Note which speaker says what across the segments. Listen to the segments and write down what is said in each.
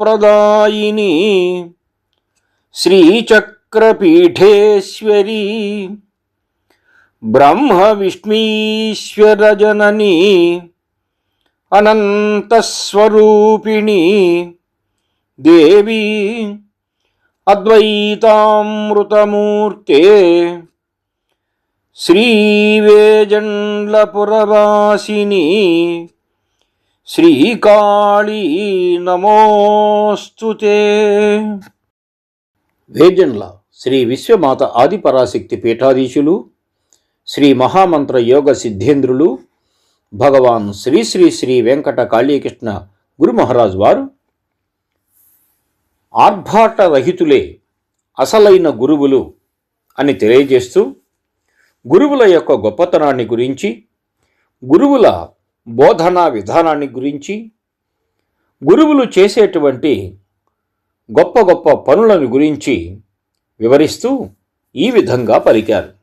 Speaker 1: అతులితానందప్రదాయిని శ్రీచక్రపీఠేశ్వరీ బ్రహ్మ విష్ణీశ్వరజనని అనంతస్వరూపిణి దేవి అద్వైతామృతమూర్తే శ్రీవేజండ్లపురవాసిని శ్రీకాళీ నమోస్తుతే. వేజన్ల శ్రీ విశ్వమాత ఆదిపరాశక్తి పీఠాధీశులు శ్రీ మహామంత్ర యోగ సిద్ధేంద్రులు భగవాన్ శ్రీ శ్రీ శ్రీ వెంకట కాళీకృష్ణ గురు మహారాజ్ వారు ఆర్భాటరహితులే అసలైన గురువులు అని తెలియజేస్తూ గురువుల యొక్క గొప్పతనాన్ని గురించి గురువుల బోధనా విధానాన్ని గురించి గురువులు చేసేటువంటి గొప్ప గొప్ప పనులను గురించి వివరిస్తూ ఈ విధంగా పలికారు.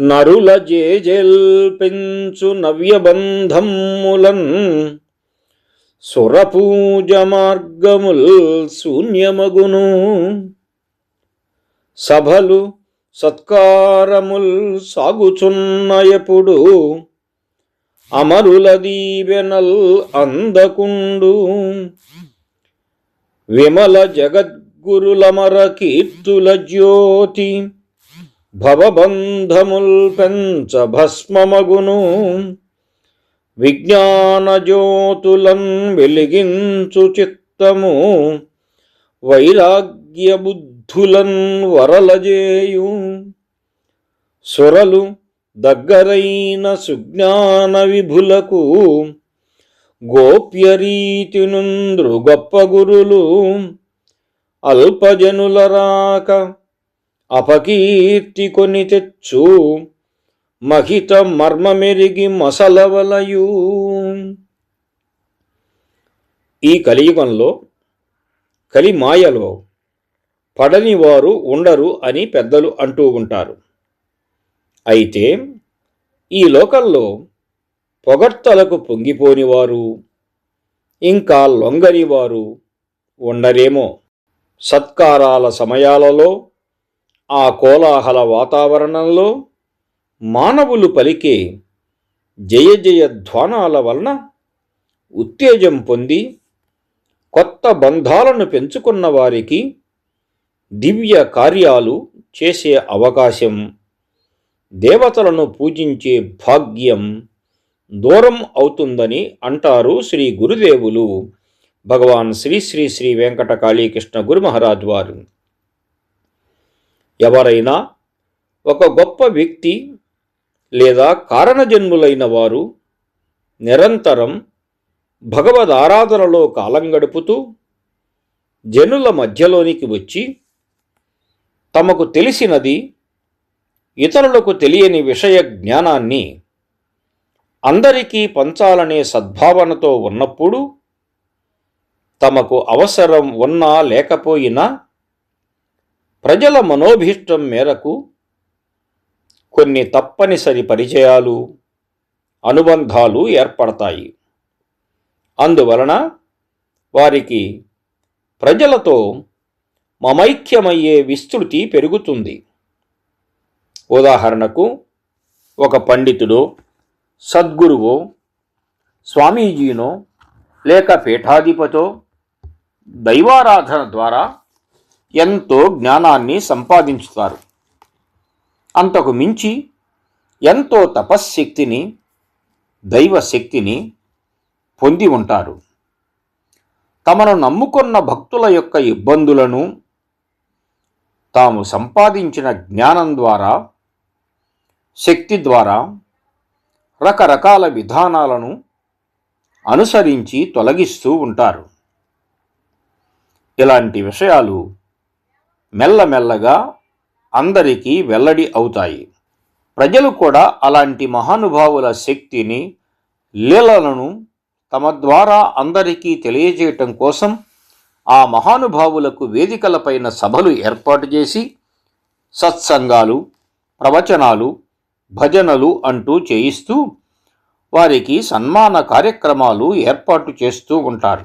Speaker 1: నరుల జేజెల్పించు నవ్యబంధములన్ సురపూజ మార్గముల్ శూన్యమగును. సభలు సత్కారముల్ సాగుచున్నయపుడు అమరుల దీవెనల్ అందకుండు. విమల జగద్గురులమర కీర్తుల జ్యోతి భవబంధముల్ పెంచ భస్మమగును. విజ్ఞానజ్యోతులన్ వెలిగించు చిత్తము. వైరాగ్య బుద్ధులన్ వరలజేయు సురలు దగ్గరైన సుజ్ఞాన విభులకు గోప్యరీతి నుంద్రు గొప్ప గురులు అల్పజనుల రాక అపకీర్తి కొని తెచ్చు మహిత మర్మమెరిగి మసలవలయు. ఈ కలియుగంలో కలిమాయలో పడని వారు ఉండరు అని పెద్దలు అంటూ ఉంటారు. అయితే ఈ లోకంలో పొగడ్తలకు పొంగిపోనివారు ఇంకా లొంగనివారు ఉండరేమో. సత్కారాల సమయాలలో ఆ కోలాహల వాతావరణంలో మానవులు పలికే జయ జయ ధ్వానాల వలన ఉత్తేజం పొంది కొత్త బంధాలను పెంచుకున్న వారికి దివ్య కార్యాలు చేసే అవకాశం దేవతలను పూజించే భాగ్యం దూరం అవుతుందని అంటారు శ్రీ గురుదేవులు. భగవాన్ శ్రీ శ్రీ శ్రీ వెంకట కాళీకృష్ణ గురు మహారాజ్ వారు. ఎవరైనా ఒక గొప్ప వ్యక్తి లేదా కారణజన్ములైన వారు నిరంతరం భగవద్ ఆరాధనలో కాలం గడుపుతూ జనుల మధ్యలోనికి వచ్చి తమకు తెలిసినది ఇతరులకు తెలియని విషయ జ్ఞానాన్ని అందరికీ పంచాలనే సద్భావనతో ఉన్నప్పుడు తమకు అవసరం ఉన్నా లేకపోయినా ప్రజల మనోభీష్టం మేరకు కొన్ని తప్పనిసరి పరిచయాలు అనుబంధాలు ఏర్పడతాయి. అందువలన వారికి ప్రజలతో మమైక్యమయ్యే విస్తృతి పెరుగుతుంది. ఉదాహరణకు ఒక పండితుడో సద్గురువో స్వామీజీనో లేక పీఠాధిపతో దైవారాధన ద్వారా ఎంతో జ్ఞానాన్ని సంపాదించుతారు. అంతకు మించి ఎంతో తపశ్శక్తిని దైవశక్తిని పొంది ఉంటారు. తమను నమ్ముకున్న భక్తుల యొక్క ఇబ్బందులను తాము సంపాదించిన జ్ఞానం ద్వారా శక్తి ద్వారా రకరకాల విధానాలను అనుసరించి తొలగిస్తూ ఉంటారు. ఇలాంటి విషయాలు మెల్లమెల్లగా అందరికీ వెల్లడి అవుతాయి. ప్రజలు కూడా అలాంటి మహానుభావుల శక్తిని లీలలను తమ ద్వారా అందరికీ తెలియజేయటం కోసం ఆ మహానుభావులకు వేదికలపైన సభలు ఏర్పాటు చేసి సత్సంగాలు ప్రవచనాలు భజనలు అంటూ చేయిస్తూ వారికి సన్మాన కార్యక్రమాలు ఏర్పాటు చేస్తూ ఉంటారు.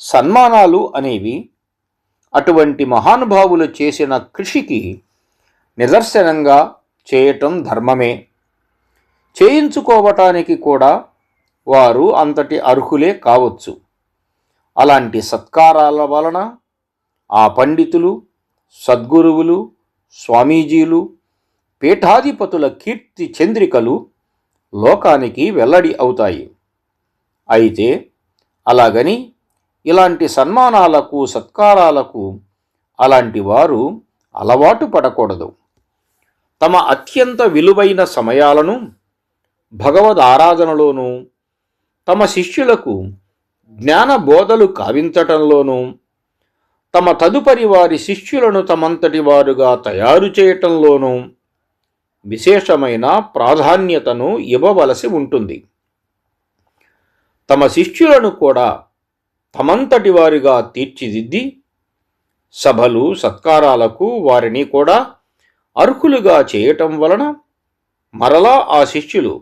Speaker 1: సన్మానాలు అనేవి అటువంటి మహానుభావులు చేసిన కృషికి నిదర్శనంగా చేయటం ధర్మమే. చేయించుకోవటానికి కూడా వారు అంతటి అర్హులే కావచ్చు. అలాంటి సత్కారాల వలన ఆ పండితులు సద్గురువులు స్వామీజీలు పీఠాధిపతుల కీర్తి చంద్రికలు లోకానికి వెల్లడి అవుతాయి. అయితే అలాగని ఇలాంటి సన్మానాలకు సత్కారాలకు అలాంటి వారు అలవాటు పడకూడదు. తమ అత్యంత విలువైన సమయాలను భగవద్ ఆరాధనలోనూ తమ శిష్యులకు జ్ఞాన బోధలు కావించటంలోనూ తమ తదుపరి వారి శిష్యులను తమంతటి వారుగా తయారు చేయటంలోనూ విశేషమైన ప్రాధాన్యతను ఇవ్వవలసి ఉంటుంది. తమ శిష్యులను కూడా తమంతటి వారిగా తీర్చిదిద్ది సభలు సత్కారాలకు వారిని కూడా అర్హులుగా చేయటం వలన మరలా ఆ శిష్యులు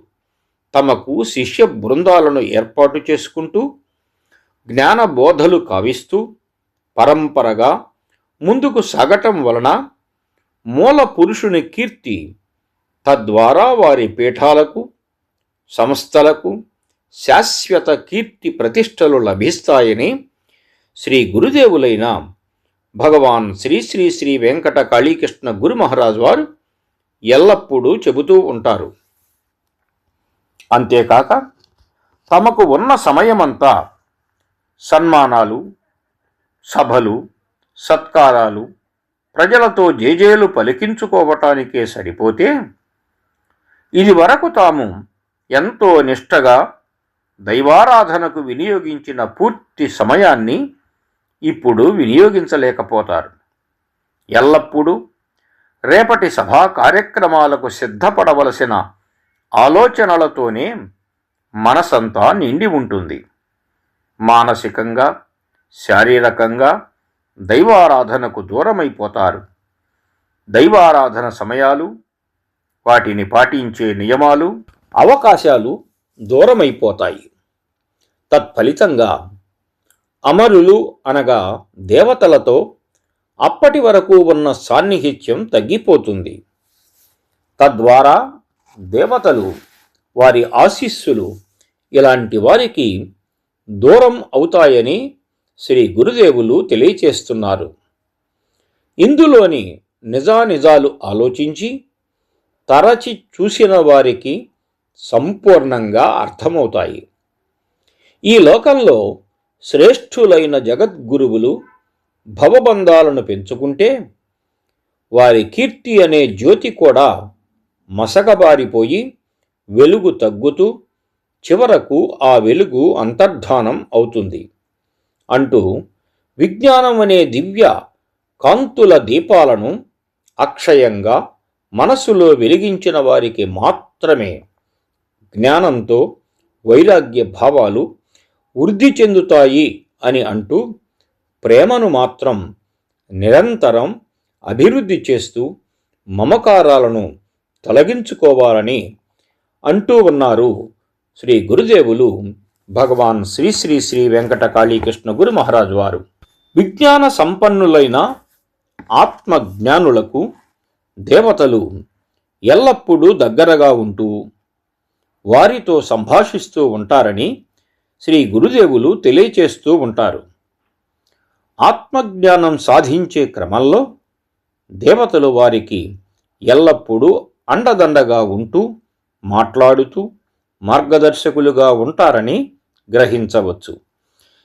Speaker 1: తమకు శిష్య బృందాలను ఏర్పాటు చేసుకుంటూ జ్ఞానబోధలు కావిస్తూ పరంపరగా ముందుకు సాగటం వలన మూల పురుషుని కీర్తి తద్వారా వారి పీఠాలకు సంస్థలకు శాశ్వత కీర్తి ప్రతిష్టలు లభిస్తాయని శ్రీ గురుదేవులైన భగవాన్ శ్రీ శ్రీ శ్రీ వెంకట కాళీకృష్ణ గురు మహారాజ్ వారు ఎల్లప్పుడూ చెబుతూ ఉంటారు. అంతేకాక తమకు ఉన్న సమయమంతా సన్మానాలు సభలు సత్కారాలు ప్రజలతో జేజేలు పలికించుకోవటానికే సరిపోతే ఇది వరకు తాము ఎంతో నిష్టగా దైవారాధనకు వినియోగించిన పూర్తి సమయాన్ని ఇప్పుడు వినియోగించలేకపోతారు. ఎల్లప్పుడూ రేపటి సభా కార్యక్రమాలకు సిద్ధపడవలసిన ఆలోచనలతోనే మనసంతా నిండి ఉంటుంది. మానసికంగా శారీరకంగా దైవారాధనకు దూరమైపోతారు. దైవారాధన సమయాలు వాటిని పాటించే నియమాలు అవకాశాలు దూరమైపోతాయి. తత్ఫలితంగా అమరులు అనగా దేవతలతో అప్పటి వరకు ఉన్న సాన్నిహిత్యం తగ్గిపోతుంది. తద్వారా దేవతలు వారి ఆశీస్సులు ఇలాంటి వారికి దూరం అవుతాయని శ్రీ గురుదేవులు తెలియచేస్తున్నారు. ఇందులోని నిజానిజాలు ఆలోచించి తరచి చూసిన వారికి సంపూర్ణంగా అర్థమవుతాయి. ఈ లోకంలో శ్రేష్ఠులైన జగద్గురువులు భవబంధాలను పెంచుకుంటే వారి కీర్తి అనే జ్యోతి కూడా మసకబారిపోయి వెలుగు తగ్గుతూ చివరకు ఆ వెలుగు అంతర్ధానం అవుతుంది. అంటూ విజ్ఞానం అనే దివ్య కాంతుల దీపాలను అక్షయంగా మనసులో వెలిగించిన వారికి మాత్రమే జ్ఞానంతో వైరాగ్య భావాలు వృద్ధి చెందుతాయి అని అంటూ ప్రేమను మాత్రం నిరంతరం అభివృద్ధి చేస్తూ మమకారాలను తొలగించుకోవాలని అంటూ ఉన్నారు శ్రీ గురుదేవులు భగవాన్ శ్రీ శ్రీ శ్రీ వెంకట కాళీకృష్ణ గురు మహారాజు వారు. విజ్ఞాన సంపన్నులైన ఆత్మజ్ఞానులకు దేవతలు ఎల్లప్పుడూ దగ్గరగా ఉంటూ వారితో సంభాషిస్తూ ఉంటారని శ్రీ గురుదేవులు తెలియచేస్తూ ఉంటారు. ఆత్మజ్ఞానం సాధించే క్రమంలో దేవతలు వారికి ఎల్లప్పుడూ అండదండగా ఉంటూ మాట్లాడుతూ మార్గదర్శకులుగా ఉంటారని గ్రహించవచ్చు.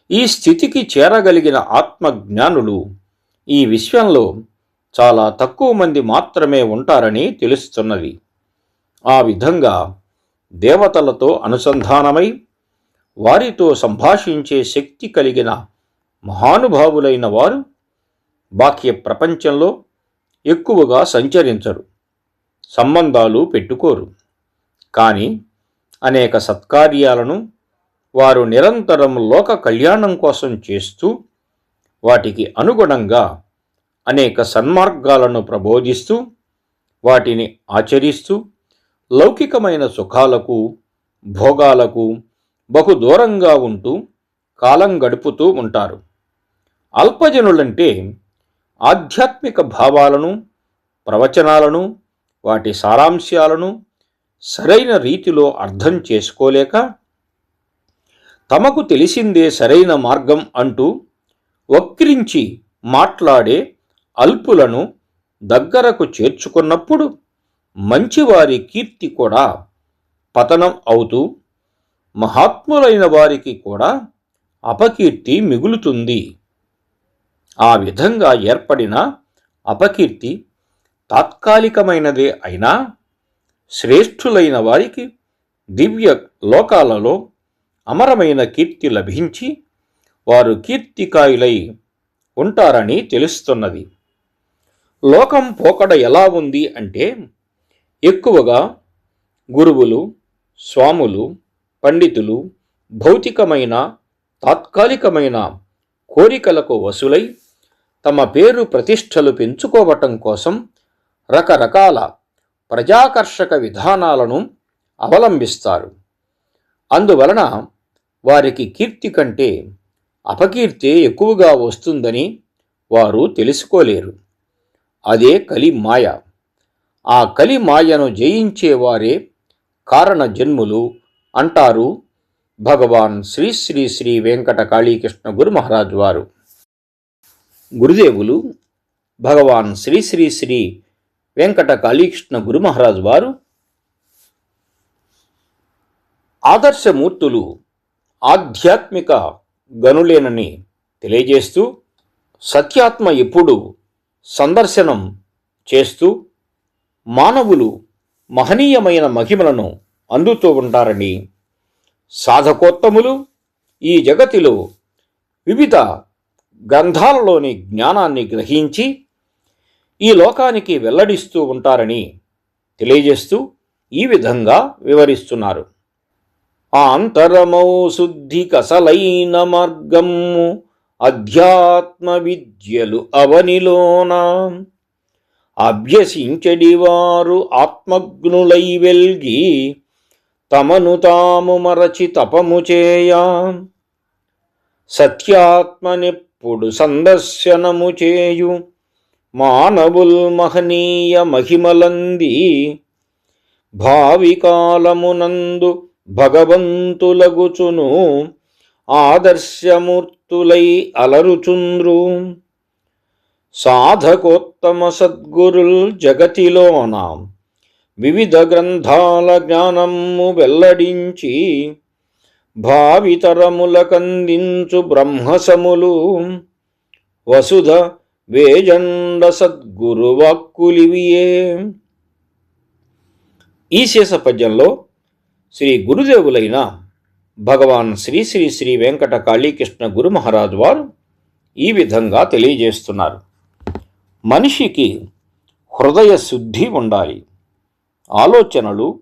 Speaker 1: ఈ స్థితికి చేరగలిగిన ఆత్మజ్ఞానులు ఈ విశ్వంలో చాలా తక్కువ మంది మాత్రమే ఉంటారని తెలుస్తున్నది. ఆ విధంగా దేవతలతో అనుసంధానమై వారితో సంభాషించే శక్తి కలిగిన మహానుభావులైన వారు బాహ్య ప్రపంచంలో ఎక్కువగా సంచరించరు సంబంధాలు పెట్టుకోరు. కానీ అనేక సత్కార్యాలను వారు నిరంతరం లోక కళ్యాణం కోసం చేస్తూ వాటికి అనుగుణంగా అనేక సన్మార్గాలను ప్రబోధిస్తూ వాటిని ఆచరిస్తూ లౌకికమైన సుఖాలకు భోగాలకు బహు దూరంగా ఉంటూ కాలం గడుపుతూ ఉంటారు. అల్పజనులంటే ఆధ్యాత్మిక భావాలను ప్రవచనాలను వాటి సారాంశాలను సరైన రీతిలో అర్థం చేసుకోలేక తమకు తెలిసిందే సరైన మార్గం అంటూ వక్రించి మాట్లాడే అల్పులను దగ్గరకు చేర్చుకున్నప్పుడు మంచివారి కీర్తి కూడా పతనం అవుతూ మహాత్ములైన వారికి కూడా అపకీర్తి మిగులుతుంది. ఆ విధంగా ఏర్పడిన అపకీర్తి తాత్కాలికమైనదే అయినా శ్రేష్ఠులైన వారికి దివ్య లోకాలలో అమరమైన కీర్తి లభించి వారు కీర్తికాయులై ఉంటారని తెలుస్తున్నది. లోకం పోకడ ఎలా ఉంది అంటే ఎక్కువగా గురువులు స్వాములు పండితులు భౌతికమైన తాత్కాలికమైన కోరికలకు వసులై తమ పేరు ప్రతిష్టలు పెంచుకోవటం కోసం రకరకాల ప్రజాకర్షక విధానాలను అవలంబిస్తారు. అందువలన వారికి కీర్తి కంటే అపకీర్తి ఎక్కువగా వస్తుందని వారు తెలుసుకోలేరు. అదే కలి మాయ. ఆ కలి మాయను జయించేవారే కారణ జన్ములు అంటారు భగవాన్ శ్రీ శ్రీ శ్రీ వెంకట కాళీకృష్ణ గురు మహారాజ్ వారు. గురుదేవులు భగవాన్ శ్రీ శ్రీ శ్రీ వెంకట కాళీకృష్ణ గురు మహారాజ్ వారు ఆదర్శమూర్తులు ఆధ్యాత్మిక గనులేనని తెలియజేస్తూ సత్యాత్మ ఎప్పుడు సందర్శనం చేస్తూ మానవులు మహనీయమైన మహిమలను అందుతూ ఉంటారని సాధకోత్తములు ఈ జగతిలో వివిధ గ్రంథాలలోని జ్ఞానాన్ని గ్రహించి ఈ లోకానికి వెల్లడిస్తూ ఉంటారని తెలియజేస్తూ ఈ విధంగా వివరిస్తున్నారు. ఆంతరమౌ శుద్ధి కసలైన మార్గము అధ్యాత్మ విద్యలు అవనిలోన. అభ్యసించడివారు వారు వెల్గి తమను తాము మరచి తపము చేయా. సత్యాత్మనెప్పుడు సందర్శనము చేయు. మానవుల్ మహనీయ మహిమలంది భావికాలమునందు భగవంతులగుచును ఆదర్శమూర్తులై అలరుచుంద్రు సాధకోత్తమ సద్గురుల్ జగతిలోన వివిధ గ్రంథాల జ్ఞానము వెల్లడించి భావితరములకందించు బ్రహ్మసములు. వసుధ వేజండ సద్గురువాక్కులివియే ఈ శేష పద్యంలో శ్రీ గురుదేవులైన భగవాన్ శ్రీ శ్రీ శ్రీ వెంకట కాళీకృష్ణ గురు మహారాజు వారు ఈ విధంగా తెలియజేస్తున్నారు. మనిషికి హృదయ శుద్ధి ఉండాలి. ఆలోచనలు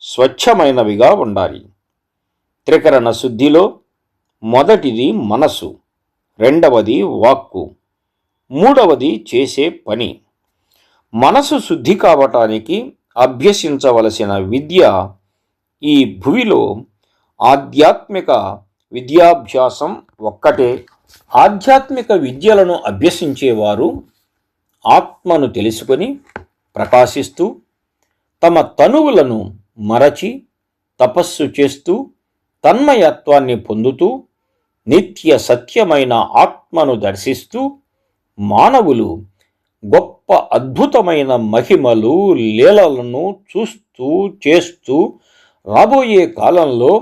Speaker 1: స్వచ్ఛమైనవిగా ఉండాలి. త్రికరణ శుద్ధిలో మొదటిది మనసు రెండవది వాక్కు. మూడవది చేసే పని. మనసు శుద్ధి కావటానికి అభ్యసించవలసిన విద్య ఈ భువిలో ఆధ్యాత్మిక విద్యాభ్యాసం ఒక్కటే. ఆధ్యాత్మిక విద్యలను అభ్యసించేవారు ఆత్మను తెలుసుకొని ప్రకాశిస్తూ తమ తనువులను మరచి తపస్సు చేస్తూ తన్మయత్వాన్ని పొందుతూ నిత్య సత్యమైన ఆత్మను దర్శిస్తూ మానవులు గొప్ప అద్భుతమైన మహిమలు లీలలను చూస్తూ చేస్తూ రాబోయే కాలంలో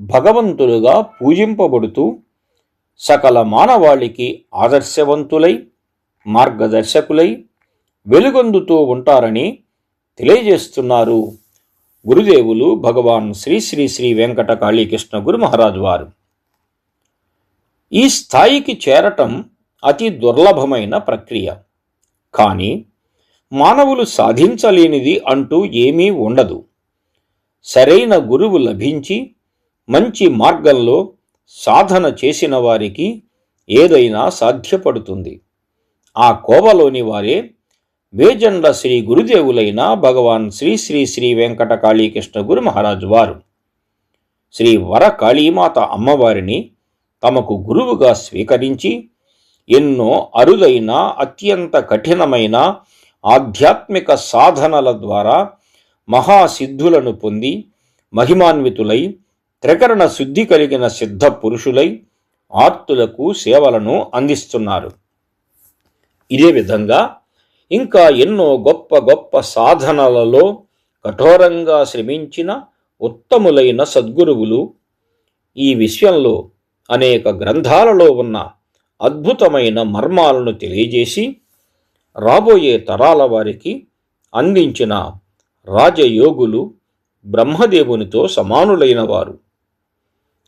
Speaker 1: భగవంతులుగా పూజింపబడుతూ సకల మానవాళికి ఆదర్శవంతులై మార్గదర్శకులై వెలుగొందుతూ ఉంటారని తెలియజేస్తున్నారు గురుదేవులు భగవాన్ శ్రీ శ్రీ శ్రీ వెంకట కాళీకృష్ణ గురు మహారాజు వారు. ఈ స్థాయికి చేరటం అతి దుర్లభమైన ప్రక్రియ. కానీ మానవులు సాధించలేనిది అంటూ ఏమీ ఉండదు. సరైన గురువు లభించి మంచి మార్గంలో సాధన చేసిన వారికి ఏదైనా సాధ్యపడుతుంది. ఆ కోవలోని వారే వేజండ శ్రీ గురుదేవులైన భగవాన్ శ్రీ శ్రీ శ్రీ వెంకట కాళీకృష్ణ గురు మహారాజు వారు. శ్రీ వర కాళీమాత అమ్మవారిని తమకు గురువుగా స్వీకరించి ఎన్నో అరుదైన అత్యంత కఠినమైన ఆధ్యాత్మిక సాధనల ద్వారా మహాసిద్ధులను పొంది మహిమాన్వితులై త్రికరణ శుద్ధి కలిగిన సిద్ధ పురుషులై ఆర్తులకు సేవలను అందిస్తున్నారు. ఇదే విధంగా ఇంకా ఎన్నో గొప్ప గొప్ప సాధనలలో కఠోరంగా శ్రమించిన ఉత్తములైన సద్గురువులు ఈ విషయంలో అనేక గ్రంథాలలో ఉన్న అద్భుతమైన మర్మాలను తెలియజేసి రాబోయే తరాల వారికి అందించిన రాజయోగులు బ్రహ్మదేవునితో సమానులైన వారు.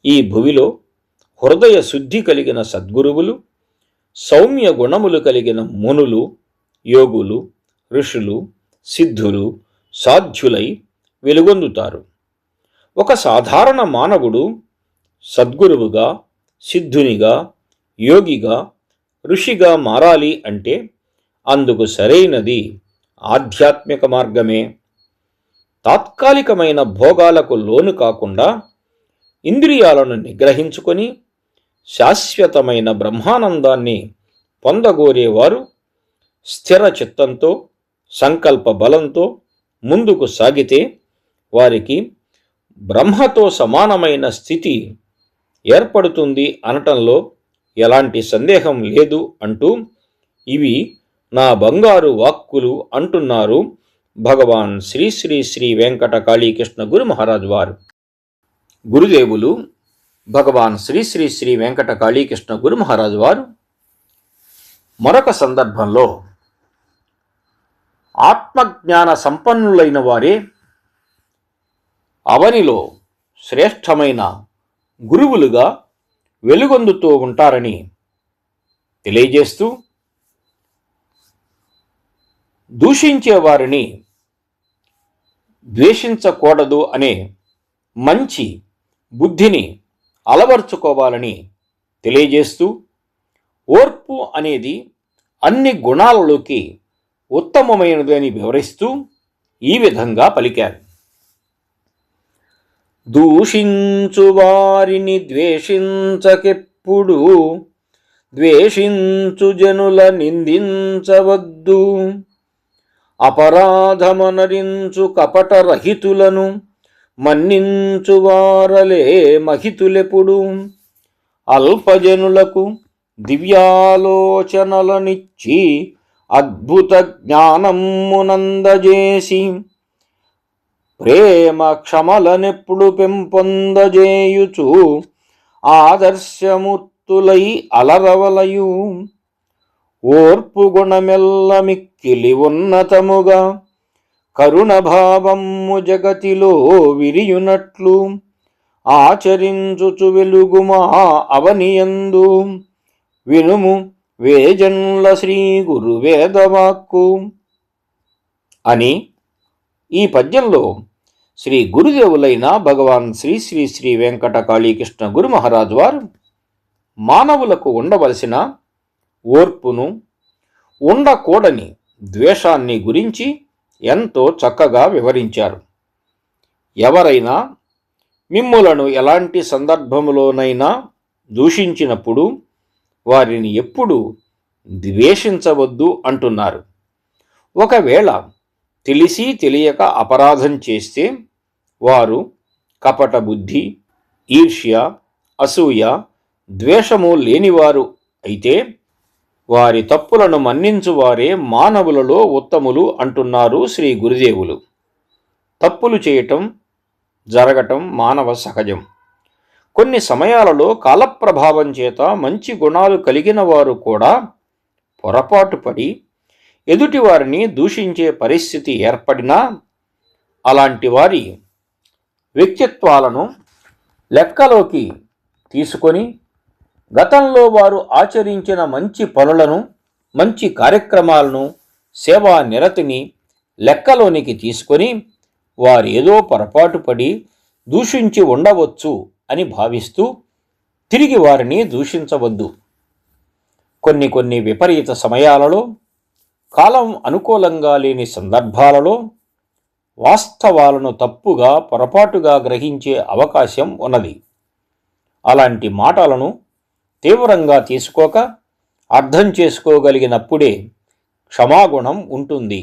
Speaker 1: ఈ భువిలో హృదయ శుద్ధి కలిగిన సద్గురువులు సౌమ్య గుణములు కలిగిన మునులు యోగులు ఋషులు సిద్ధులు సాధ్యులై వెలుగొందుతారు. ఒక సాధారణ మానవుడు సద్గురువుగా సిద్ధునిగా యోగిగా ఋషిగా మారాలి అంటే అందుకు సరైనది ఆధ్యాత్మిక మార్గమే. తాత్కాలికమైన భోగాలకు లోను కాకుండా ఇంద్రియాలను నిగ్రహించుకొని శాశ్వతమైన బ్రహ్మానందాన్ని పొందగోరేవారు స్థిర చిత్తంతో సంకల్ప బలంతో ముందుకు సాగితే వారికి బ్రహ్మతో సమానమైన స్థితి ఏర్పడుతుంది అనటంలో ఎలాంటి సందేహం లేదు అంటూ ఇవి నా బంగారు వాక్కులు అంటున్నారు భగవాన్ శ్రీ శ్రీ శ్రీ వెంకట కాళీకృష్ణ గురు మహారాజు వారు. గురుదేవులు భగవాన్ శ్రీ శ్రీ శ్రీ వెంకట కాళీకృష్ణ గురు మహారాజు వారు మరొక సందర్భంలో ఆత్మజ్ఞాన సంపన్నులైన వారే అవనిలో శ్రేష్టమైన గురువులుగా వెలుగొందుతూ ఉంటారని తెలియజేస్తూ దూషించే వారిని ద్వేషించకూడదు అనే మంచి బుద్ధిని అలవర్చుకోవాలని తెలియజేస్తూ ఓర్పు అనేది అన్ని గుణాలలోకి ఉత్తమమైనది అని వివరిస్తూ ఈ విధంగా పలికారు. దూషించు వారిని ద్వేషించకెప్పుడు? ద్వేషించు జనుల నిందించవద్దు. అపరాధమనరించు కపటరహితులను మన్నించు వారలే మహితులెప్పుడు? అల్పజనులకు దివ్యాలోచనలనిచ్చి అద్భుత జ్ఞానమునందజేసి ప్రేమ క్షమలనెప్పుడు పెంపొందజేయుచు ఆదర్శమూర్తులై అలరవలయు. ఓర్పు గుణమెల్ల మిక్కిలి ఉన్నతముగా కరుణ భావము జగతిలో విరియునట్లు ఆచరించుచు వెలుగుమా అవనియందు. వినుము వేజన్ల శ్రీ గురు వేదవాక్కు అని ఈ పద్యంలో శ్రీ గురుదేవులైన భగవాన్ శ్రీ శ్రీ శ్రీ వెంకట కాళీకృష్ణ గురు మహారాజ్ వారు మానవులకు ఉండవలసిన ఓర్పును ఉండకూడని ద్వేషాన్ని గురించి ఎంతో చక్కగా వివరించారు. ఎవరైనా మిమ్ములను ఎలాంటి సందర్భములోనైనా దూషించినప్పుడు వారిని ఎప్పుడు ద్వేషించవద్దు అంటున్నారు. ఒకవేళ తెలిసి తెలియక అపరాధం చేస్తే వారు కపట బుద్ధి ఈర్ష్య అసూయ ద్వేషము లేనివారు అయితే వారి తప్పులను మన్నించువారే మానవులలో ఉత్తములు అంటున్నారు శ్రీ గురుదేవులు. తప్పులు చేయటం జరగటం మానవ సహజం. కొన్ని సమయాలలో కాలప్రభావం చేత మంచి గుణాలు కలిగిన వారు కూడా పొరపాటు పడి ఎదుటివారిని దూషించే పరిస్థితి ఏర్పడినా అలాంటి వారి వ్యక్తిత్వాలను లెక్కలోకి తీసుకొని గతంలో వారు ఆచరించిన మంచి పనులను మంచి కార్యక్రమాలను సేవా నిరతిని లెక్కలోనికి తీసుకొని వారు ఏదో పొరపాటు పడి దూషించి ఉండవచ్చు అని భావిస్తూ తిరిగి వారిని దూషించవద్దు. కొన్ని కొన్ని విపరీత సమయాలలో కాలం అనుకూలంగా లేని సందర్భాలలో వాస్తవాలను తప్పుగా పొరపాటుగా గ్రహించే అవకాశం ఉన్నది. అలాంటి మాటలను తీవ్రంగా తీసుకోక అర్థం చేసుకోగలిగినప్పుడే క్షమాగుణం ఉంటుంది.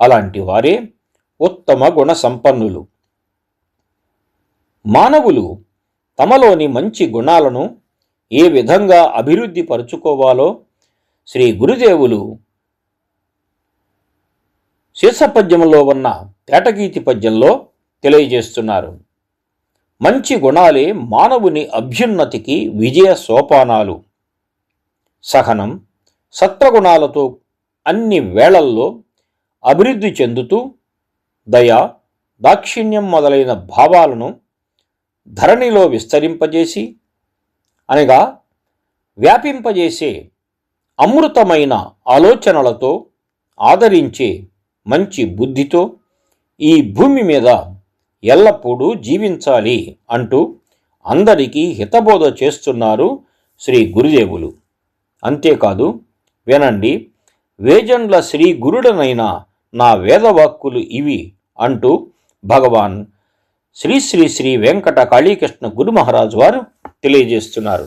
Speaker 1: అలాంటి వారే ఉత్తమ గుణ సంపన్నులు మానవులు తమలోని మంచి గుణాలను ఏ విధంగా అభివృద్ధి పరుచుకోవాలో శ్రీ గురుదేవులు శీర్షపద్యంలో ఉన్న ఏటగీతి పద్యంలో తెలియజేస్తున్నారు. మంచి గుణాలే మానవుని అభ్యున్నతికి విజయ సోపానాలు. సహనం సత్వగుణాలతో అన్ని వేళల్లో అభివృద్ధి చెందుతూ దయ దాక్షిణ్యం మొదలైన భావాలను ధరణిలో విస్తరింపజేసి అనగా వ్యాపింపజేసే అమృతమైన ఆలోచనలతో ఆదరించే మంచి బుద్ధితో ఈ భూమి మీద ఎల్లప్పుడూ జీవించాలి అంటూ అందరికీ హితబోధ చేస్తున్నారు శ్రీ గురుదేవులు. అంతేకాదు వినండి వేజండ్ల శ్రీ గురుడనైన నా వేదవాక్కులు ఇవి అంటూ భగవాన్ శ్రీ శ్రీ శ్రీ వెంకట కాళీకృష్ణ గురు మహారాజు వారు తెలియజేస్తున్నారు.